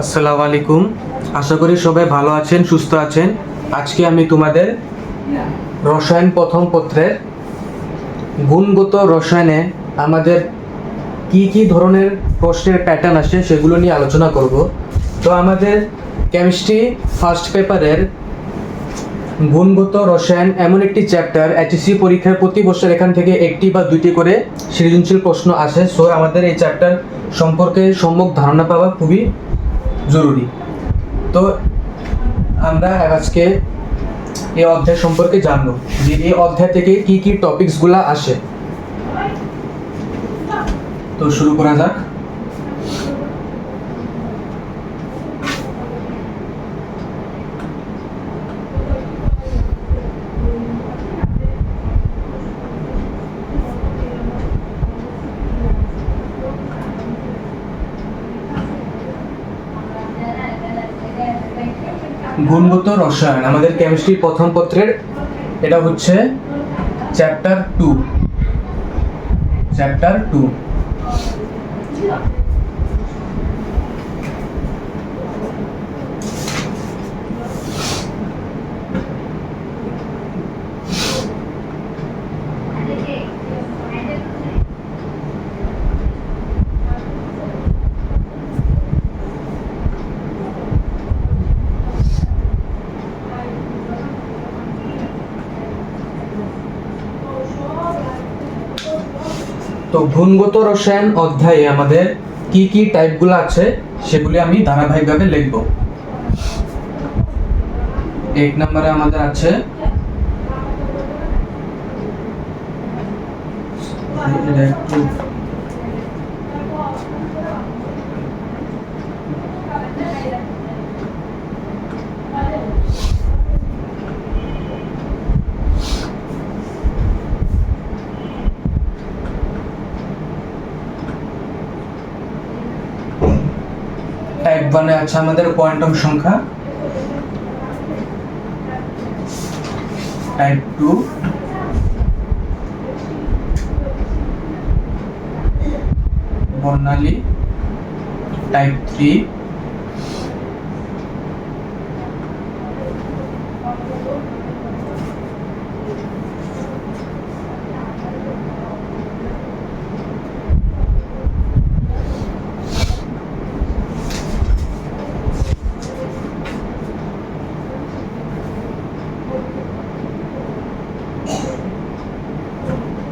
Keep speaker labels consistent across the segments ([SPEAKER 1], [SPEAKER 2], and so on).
[SPEAKER 1] আসসালামু আলাইকুম। আশা করি সবাই ভালো আছেন, সুস্থ আছেন। আজকে আমি তোমাদের রসায়ন প্রথম পত্রের গুণগত রসায়নে আমাদের কি কি ধরনের প্রশ্নের প্যাটার্ন আসে সেগুলো নিয়ে আলোচনা করব। তো আমাদের কেমিস্ট্রি ফার্স্ট পেপারের গুণগত রসায়ন এমন একটি চ্যাপ্টার এইচএসসি পরীক্ষার প্রতি বছর এখান থেকে একটি বা দুইটি করে সৃজনশীল প্রশ্ন আসে। সো আমাদের এই চ্যাপ্টার সম্পর্কে সম্যক ধারণা পাওয়া খুবই জরুরি। তো আমরা আজকে এই অধ্যায় সম্পর্কে জানব যে এই অধ্যায় থেকে কি কি টপিকসগুলো আসে। তো শুরু করা যাক। গুণগত রসায়ন আমাদের কেমিস্ট্রি প্রথম পত্রের এটা হচ্ছে চ্যাপ্টার টু চ্যাপ্টার টু তো গুণগত রসায়ন অধ্যায়ে আমাদের কি কি টাইপগুলো আছে সেগুলি আমি ধারাবাহিকভাবে লিখব। এক নম্বরে আমাদের আছে এটা ওয়ানে আছে আমাদের কোয়ান্টাম সংখ্যা। টাইপ টু বর্ণালী। টাইপ থ্রি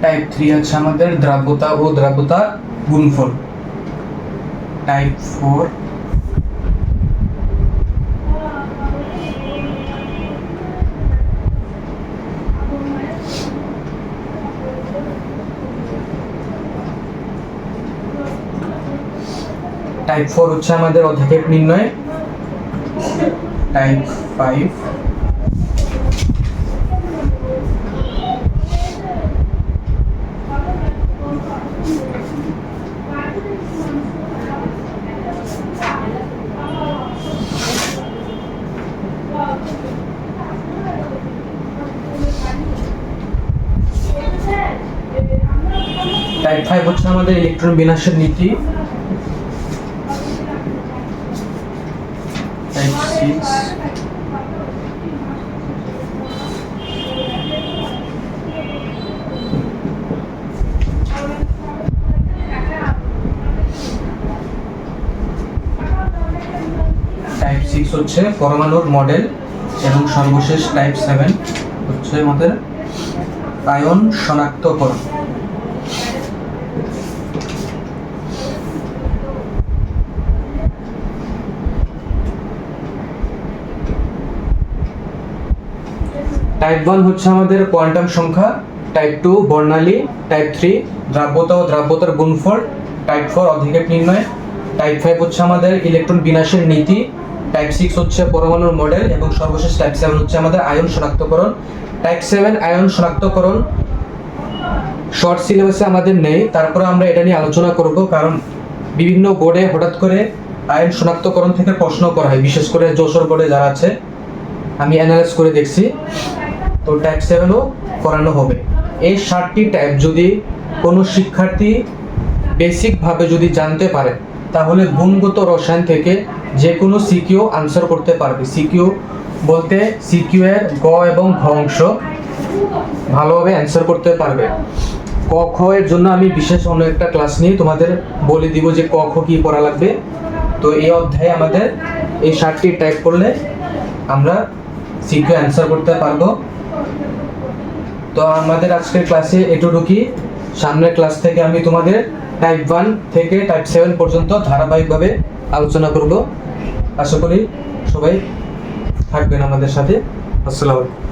[SPEAKER 1] টাইপ থ্রি আছে আমাদের দ্রাব্যতা ও দ্রাব্যতা গুণফল। টাইপ ফোর টাইপ ফোর হচ্ছে আমাদের অধিক্ষেপ নির্ণয়। টাইপ ফাইভ টাইপ ফাইভ হচ্ছে আমাদের ইলেকট্রন বিনাশের নীতি। টাইপ সিক্স টাইপ সিক্স হচ্ছে পরমাণুর মডেল এবং সর্বশেষ টাইপ সেভেন হচ্ছে আমাদের আয়ন শনাক্তকরণ। টাইপ ওয়ান হচ্ছে আমাদের কোয়ান্টাম সংখ্যা টাইপ টু বর্ণালী টাইপ থ্রি দ্রাব্যতা ও দ্রাব্যতার গুণফল টাইপ ফোর অধিকেট নির্ণয় টাইপ ফাইভ হচ্ছে আমাদের ইলেকট্রন বিনাশের নীতি টাইপ সিক্স হচ্ছে পরমাণুর মডেল এবং সর্বশেষ টাইপ সেভেন হচ্ছে আমাদের আয়ন শনাক্তকরণ টাইপ সেভেন আয়ন শনাক্তকরণ শর্ট সিলেবাসে আমাদের নেই, তারপরে আমরা এটা নিয়ে আলোচনা করব, কারণ বিভিন্ন বোর্ডে হঠাৎ করে আয়ন শনাক্তকরণ থেকে প্রশ্ন করা হয়, বিশেষ করে যশোর বোর্ডে যারা আছে, আমি অ্যানালাইজ করে দেখছি। তো টাইপ সেভেনও করানো হবে। এই ষাটটি টাইপ যদি কোনো শিক্ষার্থী বেসিকভাবে যদি জানতে পারে, তাহলে গুণগত রসায়ন থেকে যে কোনো সিকিউ আনসার করতে পারবে। সিকিউ বলতে সিকিউ এর গ এবং ঘ অংশ ভালোভাবে অ্যান্সার করতে পারবে। ক, খ এর জন্য আমি বিশেষ অন্য একটা ক্লাস নিয়ে তোমাদের বলে দিব যে ক, খ কি পড়া লাগবে। তো এই অধ্যায়ে আমাদের এই ষাটটি টাইপ করলে আমরা সিকিউ অ্যান্সার করতে পারব। তো আমাদের আজকের ক্লাসে এটুকুই সামনের ক্লাস থেকে আমি তোমাদের টাইপ ওয়ান থেকে টাইপ সেভেন পর্যন্ত ধারাবাহিকভাবে আলোচনা করব। আশা করি সবাই থাকবেন আমাদের সাথে। আসসালাম আলাইকুম।